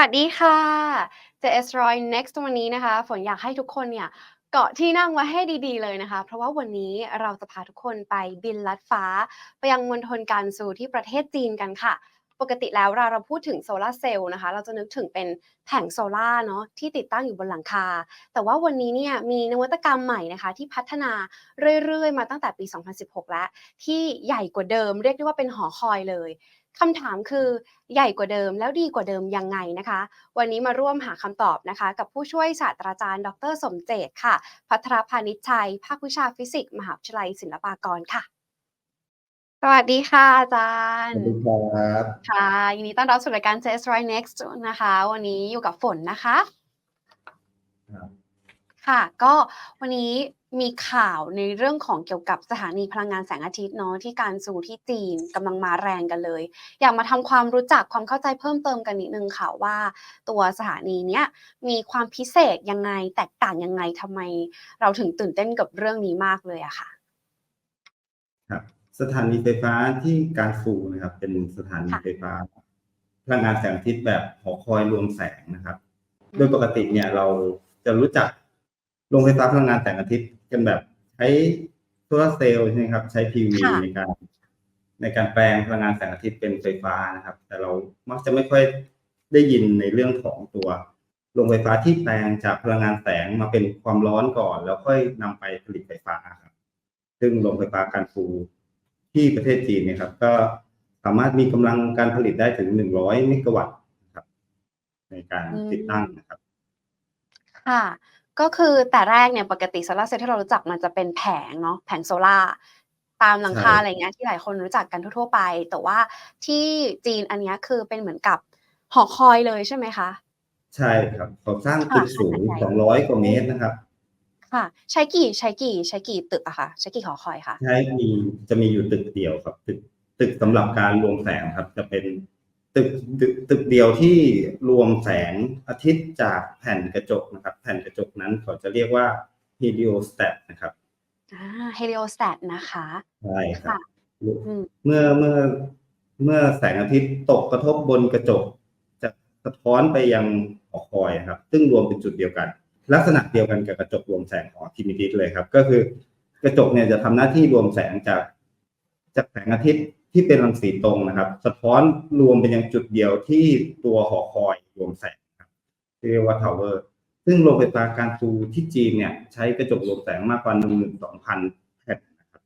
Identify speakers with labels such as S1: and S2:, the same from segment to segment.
S1: สวัสดีค่ะ JS Roy Next วันนี้นะคะ ฝนอยากให้ทุกคนเนี่ยเกาะที่นั่งไว้ให้ดีๆเลยนะคะ เพราะว่าวันนี้เราจะพาทุกคนไปบินลัดฟ้า ไปยังมณฑลการซูที่ประเทศจีนกันค่ะ ปกติแล้วเราเราพูดถึงโซลาร์เซลล์นะคะ เราจะนึกถึงเป็นแผงโซลาเนาะที่ติดตั้งอยู่บนหลังคา แต่ว่าวันนี้เนี่ยมีนวัตกรรมใหม่นะคะ ที่พัฒนาเรื่อยๆ มาตั้งแต่ปี 2016 แล้ว ที่ใหญ่กว่าเดิม เรียกได้ว่าเป็นหอคอยเลย คำถามคือใหญ่กว่าเดิมแล้วดีกว่าเดิมยังไงนะคะ วันนี้มาร่วมหาคำตอบนะคะ กับผู้ช่วยศาสตราจารย์ ดรสมเจตค่ะ พัทรพานิชชัย ภาควิชาฟิสิกส์มหาวิทยาลัยศิลปากรค่ะ สวัสดีค่ะอาจาร
S2: สวั
S1: ย์
S2: สดีครับ
S1: ค่ะยินดีต้อนรับสู่รายการ JS Right Next นะคะ วันนี้อยู่กับฝนนะคะ
S2: ครับ
S1: ค่ะก็วันนี้ มีข่าวในเรื่องของเกี่ยวกับสถานีพลังงานแสงอาทิตย์เนาะที่การซูที่จีนกำลังมาแรงกันเลย อยากมาทำความรู้จักความเข้าใจเพิ่มเติมกันนิดนึงค่ะว่า ตัวสถานีเนี้ยมีความพิเศษยังไงแตกต่างยังไงทำไม เราถึงตื่นเต้นกับเรื่องนี้มากเลยอะค่ะ
S2: ครับสถานีไฟฟ้าที่การฟูนะครับ เป็นสถานี
S1: ค่ะ
S2: ไฟฟ้า พลังงานแสงอาทิตย์แบบหอคอยรวมแสงนะครับ โดยปกติเนี่ยเราจะรู้จักโรงไฟฟ้าพลังงานแสงอาทิตย์ กันแบบใช้โซลาร์เซลล์ใช่ไหมครับ ใช้ PV
S1: ค่ะ
S2: ในการในการแปลงพลังงานแสงอาทิตย์เป็นไฟฟ้านะครับ แต่เรามักจะไม่ค่อยได้ยินในเรื่องของตัวโรงไฟฟ้าที่แปลงจากพลังงานแสงมาเป็นความร้อนก่อน แล้วค่อยนำไปผลิตไฟฟ้าครับ ซึ่งโรงไฟฟ้าการฟูที่ประเทศจีนเนี่ยครับ ก็สามารถมีกำลังการผลิตได้ถึง100เมกะวัตต์นะครับ ในการ
S1: อืม
S2: ติดตั้งนะครับ
S1: ค่ะ ก็คือแต่แรกเนี่ยปกติโซลาร์เซลล์ที่เรารู้จักมันจะเป็นแผงเนาะแผงโซลาร์ตามหลังคา
S2: ใช่
S1: อะไรเงี้ยที่หลายคนรู้จักกันทั่วๆไป แต่ว่าที่จีนอันเนี้ยคือเป็นเหมือนกับหอคอยเลยใช่ไหมคะ
S2: ใช่ครับเขาสร้าง
S1: ค่ะ
S2: ตึกสูง
S1: ขนาดใหญ่
S2: 200กว่าเมตรนะครับ
S1: ค่ะ ใช้กี่ใช้กี่ใช้กี่ตึกอะคะใช้กี่หอคอยคะ
S2: ใช้มีจะมีอยู่ตึกเดียวครับ ตึกตึกสำหรับการรวมแสงครับ จะเป็น ตึกตึกตึกเดียวที่รวมแสงอาทิตย์จากแผ่นกระจกนะครับ แผ่นกระจกนั้นเขาจะเรียกว่า heliostat นะครับ
S1: อ่าเฮลิโอสแตทนะคะ
S2: ใช่ครับ
S1: ค่ะอืม
S2: เมื่อเมื่อเมื่อแสงอาทิตย์ตกกระทบบนกระจก จะสะท้อนไปยังหอคอยครับ ซึ่งรวมเป็นจุดเดียวกัน ลักษณะเดียวกันกับกระจกรวมแสงของอาร์คิมิดิสเลยครับ ก็คือกระจกเนี่ยจะทำหน้าที่รวมแสงจากจากแสงอาทิตย์ ที่เป็นรังสีตรงนะครับ สะท้อนรวมไปยังจุดเดียวที่ตัวหอคอยรวมแสงครับที่เรียกว่าทาวเวอร์ซึ่งโรงไฟฟ้าการฟูที่จีนเนี่ย ใช้กระจกรวมแสงมากกว่า12,000แผ่นนะครับ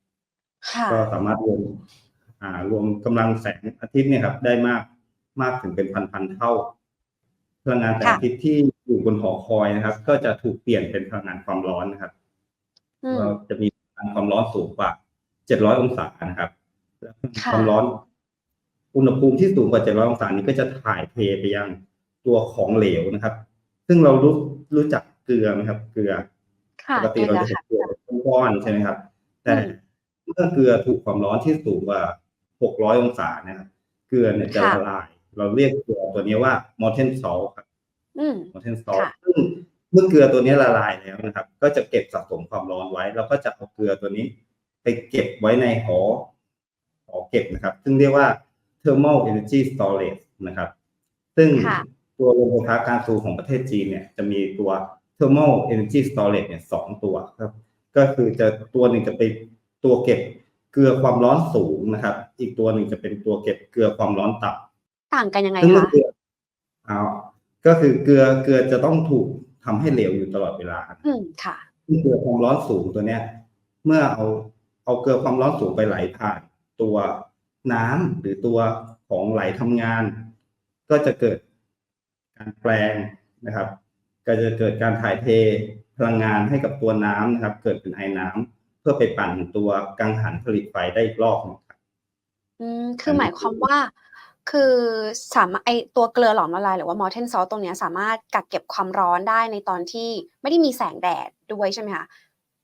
S1: ค่ะ
S2: ก็สามารถรวมอ่ารวมกำลังแสงอาทิตย์เนี่ยครับ ได้มากมากถึงเป็นพันๆเท่า พลังงานแสง
S1: ค่ะ
S2: อาทิตย์ที่อยู่บนหอคอยนะครับ ก็จะถูกเปลี่ยนเป็นพลังงานความร้อนนะครับ
S1: อืม
S2: ก็จะมีพลังความร้อนสูงกว่า700องศานะครับ และ
S1: ค่ะ
S2: ความร้อน อุณหภูมิที่สูงกว่า 700 องศานี้ก็จะถ่ายเทไปยังตัวของเหลวนะครับ ซึ่งเรารู้รู้จักเกลือไหมครับ เกลือ
S1: ค่ะ
S2: ปกติเราจะ
S1: เกลื
S2: เห็
S1: อนค่ะ
S2: เกลือเป็นก้อนๆใช่ไหมครับ แต่
S1: อืม
S2: เมื่อเกลือถูกความร้อนที่สูงกว่า 600 องศานะครับ เกลือเนี่ยจะ
S1: ค่ะ
S2: ละลาย เราเรียกเกลือตัวนี้ว่า molten salt ครับ
S1: อืม
S2: molten salt
S1: ค่ะ
S2: ซึ่งเมื่อเกลือตัวนี้ละลายแล้วนะครับ ก็จะเก็บสะสมความร้อนไว้แล้วก็จะเอาเกลือตัวนี้ ไปเก็บไว้ในหอห อเก็บนะครับ ซึ่งเรียกว่า thermal energy storage นะครับ ซึ่ง
S1: ค่ะ
S2: ตัวโรงไฟฟ้าการฟูของประเทศจีนเนี่ยจะมีตัว thermal energy storage เนี่ยสองตัวครับ ก็คือจะตัวหนึ่งจะเป็นตัวเก็บเกลือความร้อนสูงนะครับ อีกตัวหนึ่งจะเป็นตัวเก็บเกลือความร้อนต่ำ
S1: ต่างกันยังไง
S2: ซึ่งเมื่อ
S1: คะ
S2: เกลือเอาก็คือเกลือเกลือจะต้องถูกทำให้เหลวอยู่ตลอดเวลา
S1: อืมค่ะ
S2: ซึ่งเกลือความร้อนสูงตัวเนี้ย เมื่อเอาเอาเกลือความร้อนสูงไปไหลผ่าน ตัวน้ำหรือตัวของไหลทำงาน ก็จะเกิดการแปลงนะครับ ก็จะเกิดการถ่ายเทพลังงานให้กับตัวน้ำนะครับ เกิดเป็นไอน้ำเพื่อไปปั่นตัวกังหันผลิตไฟได้อีกรอบหนึงครับ
S1: อืมคือหมายความว่าคือสามารถไอตัวเกลือหลอมละลายหรือว่า molten salt ตรงเนี้ยสามารถกักเก็บความร้อนได้ในตอนที่ไม่ได้มีแสงแดดด้วยใช่ไหมคะ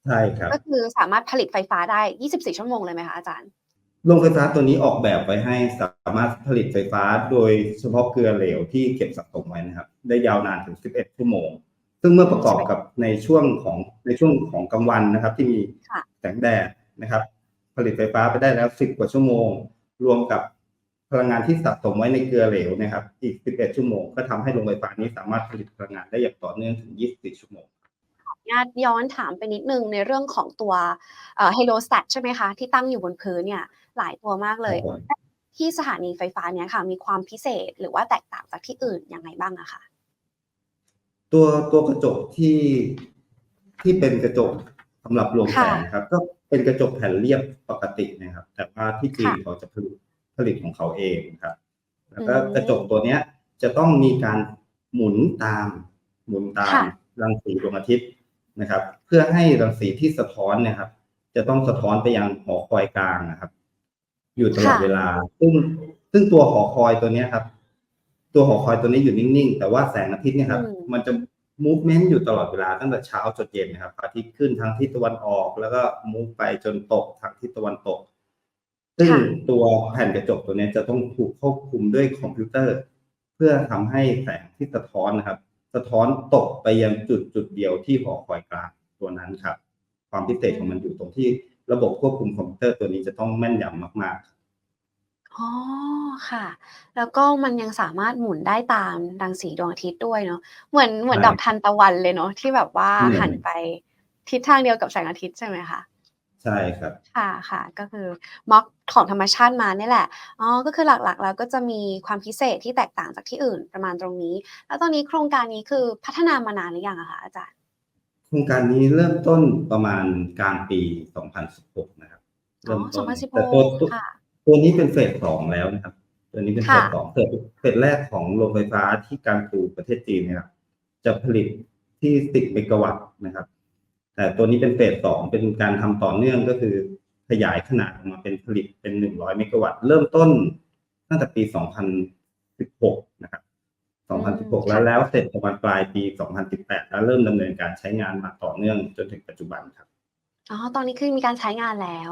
S2: ใช่ครับ
S1: ก็คือสามารถผลิตไฟฟ้าได้ 24 ชั่วโมงเลยไหมคะอาจารย์
S2: โรงไฟฟ้าตัวนี้ออกแบบไว้ให้สามารถผลิตไฟฟ้าโดยเฉพาะเกลือเหลวที่เก็บสะสมไว้นะครับ ได้ยาวนานถึง 11 ชั่วโมง ซึ่งเมื่อประกอบกับในช่วงของในช่วงของกลางวันนะครับ ที่มี
S1: ค่ะ
S2: แสงแดดนะครับ ผลิตไฟฟ้าไปได้แล้ว 10 กว่าชั่วโมง รวมกับพลังงานที่สะสมไว้ในเกลือเหลวเนะครับ อีก 11 ชั่วโมง ก็ทำให้โรงไฟฟ้านี้สามารถผลิตพลังงานได้อย่างต่อเนื่องถึง 24 ชั่วโมง
S1: ญาติย้อนถามไปนิดนึงในเรื่องของตัวเฮโลสแตทใช่ไหมคะ ที่ตั้งอยู่บนพื้นเนี่ยหลายตัวมากเลย
S2: ครับผม
S1: ที่สถานีไฟฟ้าเนี้ยค่ะ มีความพิเศษหรือว่าแตกต่างจากที่อื่นยังไงบ้างอะคะ
S2: ตัวตัวกระจกที่ที่เป็นกระจกสำหรับรวมแสงนะครับ ก็เป็นกระจกแผ่นเรียบปกตินะครับ แต่ว่าที่จีนเขาจะผลิตผลิตของเขาเองครับ แล้วก็กระจกตัวเนี้ยจะต้องมีการหมุนตาม หมุนตามรังสีดวงอาทิตย์ นะครับ เพื่อให้รังสีที่สะท้อนเนะครับ จะต้องสะท้อนไปยังหอคอยกลางนะครับ อยู่ตลอดเวลา ซึ่งซึ่งตัวหอคอยตัวเนี้ยครับ ตัวหอคอยตัวนี้อยู่นิ่งๆ แต่ว่าแสงอาทิตย์เนี่ยครับ มันจะ movement อยู่ตลอดเวลาตั้งแต่เช้าจนเย็นนะครับพระอาทิตย์ขึ้นทางทิศตะวันออก แล้วก็ move ไปจนตกทางทิศตะวันตก ซึ่งตัวแผ่นกระจกตัวนี้จะต้องถูกควบคุมด้วยคอมพิวเตอร์ เพื่อทำให้แสงที่สะท้อนนะครับ สะท้อนตกไปยังจุดจุดเดียวที่หอคอยกลางตัวนั้นครับ ความพิเศษของมันอยู่ตรงที่ระบบควบคุมคอมพิวเตอร์ตัวนี้จะต้องแม่นยำมากๆ
S1: อ๋อค่ะ แล้วก็มันยังสามารถหมุนได้ตามรังสีดวงอาทิตย์ด้วยเนาะเหมือนเหมือน
S2: ใช่
S1: ดอกทานตะวันเลยเนาะที่แบบว่า
S2: อืม
S1: หันไปทิศทางเดียวกับแสงอาทิตย์ใช่ไหมคะ
S2: ใช่ครับ
S1: ค่ะค่ะก็คือม็อกของธรรมชาติมาเนี่ยแหละอ๋อก็คือหลักๆแล้วก็จะมีความพิเศษที่แตกต่างจากที่อื่นประมาณตรงนี้ แล้วตอนนี้โครงการนี้คือพัฒนามานานหรือยังอะคะอาจารย์
S2: โครงการนี้เริ่มต้นประมาณกลางปี 2016 นะครับ
S1: อ๋อ
S2: เริ่มต้น
S1: 2016
S2: แต่ตัวตัว
S1: ค่ะ
S2: ตัวนี้เป็นเฟสสองแล้วนะครับ ตัวนี้เป็นเฟส
S1: ค่ะ
S2: สองเฟสเฟสแรกของโรงไฟฟ้าที่การปูประเทศจีนเนี่ยครับจะผลิตที่ 10 เมกะวัตต์นะครับ แต่ตัวนี้เป็นเฟสสองเป็นการทำต่อเนื่องก็คือขยายขนาดออกมาเป็นผลิตเป็น100เมกะวัตต์เริ่มต้นตั้งแต่ปี2016นะครับ2016แล้วแล้วเสร็จประมาณปลายปี2018แล้วเริ่มดำเนินการใช้งานมาต่อเนื่องจนถึงปัจจุบันครับ
S1: อ๋อ ตอนนี้คือมีการใช้งานแล้ว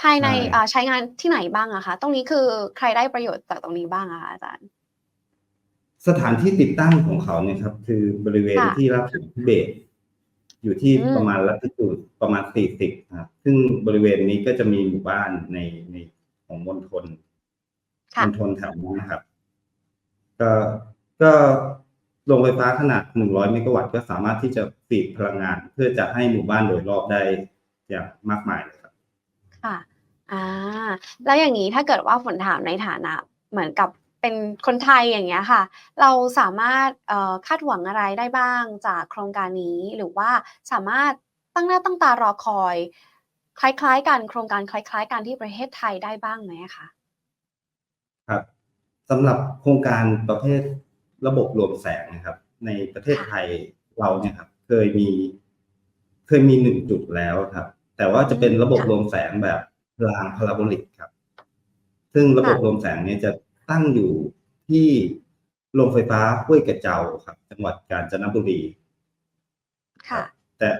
S1: ภายใน
S2: ใช่
S1: อ่าใช้งานที่ไหนบ้างอะคะ ตรงนี้คือใครได้ประโยชน์จากตรงนี้บ้างอะคะอาจารย์
S2: สถานที่ติดตั้งของเขาเนี่ยครับ คือบริเวณ
S1: ค่ะ
S2: ที่รับถึงทิเบต อยู่ที่
S1: อืม
S2: ประมาณลัติจูดประมาณ 40นะครับ ซึ่งบริเวณนี้ก็จะมีหมู่บ้านในในของมณฑลม
S1: ค่ะ
S2: ณฑลแถวนี้นะครับ ก็ก็โรงไฟฟ้าขนาด 100 เมกะวัตต์ก็สามารถที่จะฟีดพลังงาน เพื่อจะให้หมู่บ้านโดยรอบได้อย่างมากมายเลยครับ
S1: ค่ะ อ่า แล้วอย่างนี้ถ้าเกิดว่าฝนถามในฐานะ เหมือนกับ เป็นคนไทยอย่างเงี้ยค่ะ เราสามารถเอ่อคาดหวังอะไรได้บ้างจากโครงการนี้ หรือว่าสามารถตั้งหน้าตั้งตารอคอย คล้ายๆกันโครงการคล้าย ๆกันที่ประเทศไทยได้บ้างไหมคะ
S2: ครับสำหรับโครงการประเภทระบบรวมแสงนะครับ ในประเทศไทยเราเนี่ยครับเคยมีเคยมีหนึ่งจุดแล้วครับ แต่ว่าจะเป็นระบบ
S1: ค่ะ
S2: รวมแสงแบบรางพาราโบลิกครับ ซึ่งระบบ
S1: ค่ะ
S2: รวมแสงเนี่ยจะ ตั้งอยู่ที่โรงไฟฟ้าห้วยกระเจ้าครับ จังหวัดกาญจนบุรี
S1: ค่ะ
S2: แต่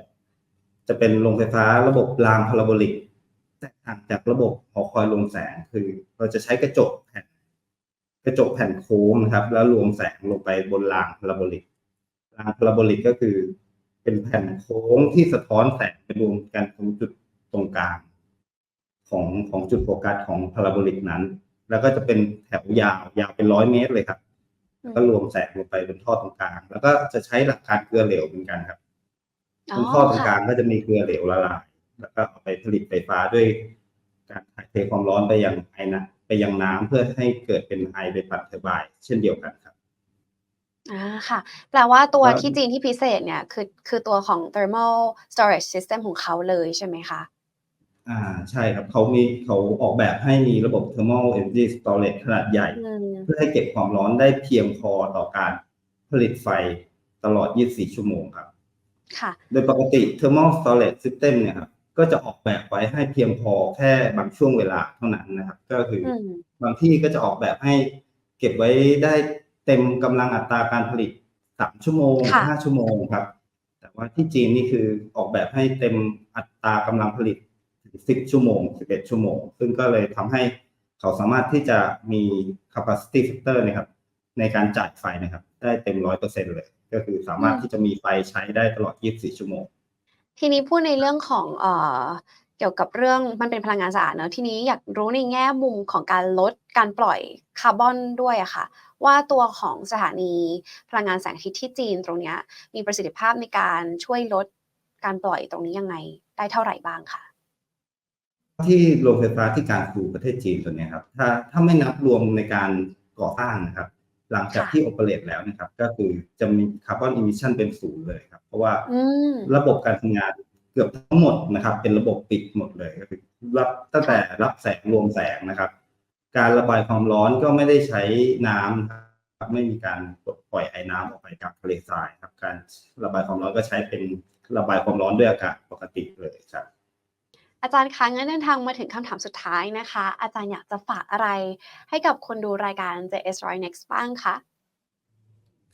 S2: จะเป็นโรงไฟฟ้าระบบรางพาราโบลิกแตกต่างจากระบบหอคอยรวมแสงคือ เราจะใช้กระจกแผ่น กระจกแผ่นโค้งนะครับ แล้วรวมแสงลงไปบนรางพาราโบลิกรางพาราโบลิกก็คือ เป็นแผ่นโค้งที่สะท้อนแสงไปรวมกันตรงจุดตรงกลางของของจุดโฟกัสของพาราโบลิกนั้น แล้วก็จะเป็นแถวยาวยาวเป็นร้อยเมตรเลยครับ
S1: อืม
S2: ก็รวมแสงลงไปบนท่อตรงกลาง แล้วก็จะใช้หลักการเกลือเหลวเหมือนกันครับ
S1: อ๋อ
S2: ตรงท่อตรงก
S1: ค่ะ
S2: ลางก็จะมีเกลือเหลวละลายแล้วก็เอาไปผลิตไฟฟ้าด้วยการถ่ายเทความร้อนไปยังไอนะไปยังน้ำเพื่อให้เกิดเป็นไอไปปั่นเทอร์ไบน์เช่นเดียวกันครับ
S1: อ่าค่ะ แปลว่าตัว
S2: แล้ว
S1: ที่จีนที่พิเศษเนี่ย คือคือตัวของ thermal storage system ของเขาเลยใช่ไหมคะ
S2: อ่าใช่ครับเขามีเขาออกแบบให้มีระบบ thermal energy storage ขนาดใหญ่
S1: อืม
S2: เพื่อให้เก็บความร้อนได้เพียงพอต่อการผลิตไฟตลอด 24 ชั่วโมงครับ
S1: ค่ะ
S2: โดยปกติ thermal storage system เนี่ยครับก็จะออกแบบไว้ให้เพียงพอแค่บางช่วงเวลาเท่านั้นนะครับ ก็คืออ
S1: อืม
S2: บางที่ก็จะออกแบบให้เก็บไว้ได้เต็มกำลังอัตราการผลิต 3 ชั่วโมง
S1: ค่ะ
S2: 5ชั่วโมงครับ แต่ว่าที่จีนนี่คือออกแบบให้เต็มอัตรากำลังผลิตถึง 10 ชั่วโมง 11 ชั่วโมง ซึ่งก็เลยทำให้เขาสามารถที่จะมี capacity factor นะครับในการจ่ายไฟนะครับ ได้เต็ม100%เปอร์เซ็นเลย ก็คือสามารถที่จะมีไฟใช้ได้ตลอด 24 ชั่วโมง
S1: ทีนี้พูดในเรื่องของเอ่อเกี่ยวกับเรื่องมันเป็นพลังงานสะอาดเนอะทีนี้อยากรู้ในแง่มุมของการลดการปล่อยคาร์บอนด้วยอะค่ะ ว่าตัวของสถานีพลังงานแสงอาทิตย์ที่จีนตรงนี้มีประสิทธิภาพในการช่วยลดการปล่อยตรงนี้ยังไงได้เท่าไหร่บ้างค่ะ
S2: ที่โรงไฟฟ้าที่การคูประเทศจีนตัวเนี้ยครับถ้าถ้าไม่นับรวมในการก่อสร้างนะครับ หลังจาก
S1: ค่ะ
S2: ที่โอเปเรตแล้วนะครับ ก็คือจะมีคาร์บอนอิมิชันเป็นศูนย์เลยครับ เพราะว่า
S1: อืม
S2: ระบบการทำงานเกือบทั้งหมดนะครับ เป็นระบบปิดหมดเลยก็คือรับตั้งแต่รับแสงรวมแสงนะครับ การระบายความร้อนก็ไม่ได้ใช้น้ำครับไม่มีการปล่อยไอ้น้ำออกไปกับทะเลทรายครับ การระบายความร้อนก็ใช้เป็นระบายความร้อนด้วยอากาศปกติเลยครับ
S1: อาจารย์คะงั้นเดินทางมาถึงคำถามสุดท้ายนะคะ อาจารย์อยากจะฝากอะไรให้กับคนดูรายการ JS Roy Next บ้างคะ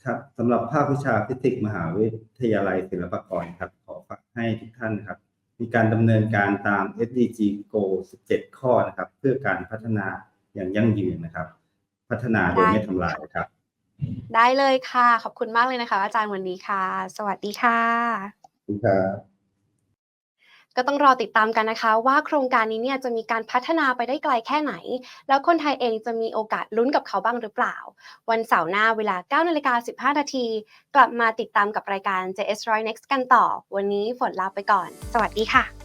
S2: ครับสำหรับภาควิชาฟิสิกส์มหาวิทยาลัยศิลปากรครับ ขอฝากให้ทุกท่านนะครับ มีการดำเนินการตาม SDG Goal 17 ข้อนะครับ เพื่อการพัฒนาอย่างยั่งยืนนะครับ พัฒนาโดยไม่ทำลายครับ
S1: ได้เลยค่ะ ขอบคุณมากเลยนะคะ อาจารย์วันนี้ค่ะ สวัสดีค่ะ
S2: ขอบคุณครับ
S1: ก็ต้องรอติดตามกันนะคะ ว่าโครงการนี้เนี่ยจะมีการพัฒนาไปได้ไกลแค่ไหน แล้วคนไทยเองจะมีโอกาสลุ้นกับเขาบ้างหรือเปล่า วันเสาร์หน้าเวลา9นาฬิกา15นาทีกลับมาติดตามกับรายการ JS Roy Next กันต่อ วันนี้ฝนลาไปก่อน สวัสดีค่ะ